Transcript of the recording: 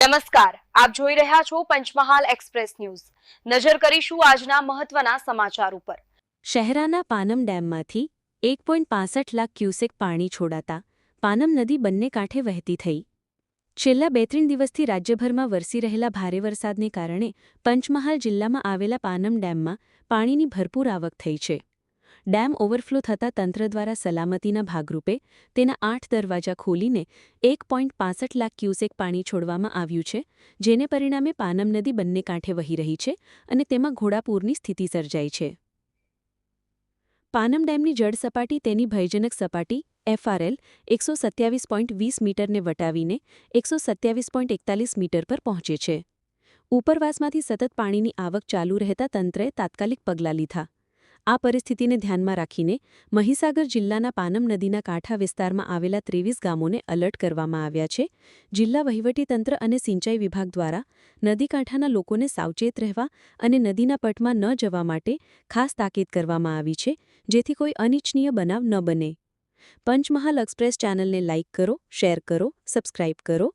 નમસ્કાર. આપ જોઈ રહ્યા છો પંચમહાલ એક્સપ્રેસ ન્યૂઝ. નજર કરીશું આજના મહત્વના સમાચાર ઉપર. શહેરાના પાનમ ડેમમાંથી એક પોઈન્ટ પાસઠ લાખ ક્યુસેક પાણી છોડાતા પાનમ નદી બંને કાંઠે વહેતી થઈ. છેલ્લા બે ત્રણ દિવસથી રાજ્યભરમાં વરસી રહેલા ભારે વરસાદને કારણે પંચમહાલ જિલ્લામાં આવેલા પાનમ ડેમમાં પાણીની ભરપૂર આવક થઈ છે. ડેમ ઓવરફ્લો થતાં તંત્ર દ્વારા સલામતીના ભાગરૂપે તેના આઠ દરવાજા ખોલીને એક લાખ ક્યુસેક પાણી છોડવામાં આવ્યું છે, જેને પરિણામે પાનમ નદી બંને કાંઠે વહી રહી છે અને તેમાં ઘોડાપૂરની સ્થિતિ સર્જાઈ છે. પાનમ ડેમની જળ સપાટી તેની ભયજનક સપાટી, એફઆરએલ, એકસો સત્યાવીસ પોઈન્ટ વીસ મીટરને વટાવીને એકસો સત્યાવીસ પોઈન્ટ એકતાલીસ મીટર પર પહોંચે છે. ઉપરવાસમાંથી સતત પાણીની આવક ચાલુ રહેતા તંત્રે તાત્કાલિક પગલાં લીધા. આ પરિસ્થિતિને ધ્યાનમાં રાખીને મહીસાગર જિલ્લાના પાનમ નદીના કાંઠા વિસ્તારમાં આવેલા ત્રેવીસ ગામોને એલર્ટ કરવામાં આવ્યા છે. જિલ્લા વહીવટીતંત્ર અને સિંચાઈ વિભાગ દ્વારા નદીકાંઠાના લોકોને સાવચેત રહેવા અને નદીના પટમાં ન જવા માટે ખાસ તાકીદ કરવામાં આવી છે, જેથી કોઈ અનિચ્છનીય બનાવ ન બને. પંચમહાલ એક્સપ્રેસ ચેનલને લાઇક કરો, શેર કરો, સબસ્ક્રાઇબ કરો.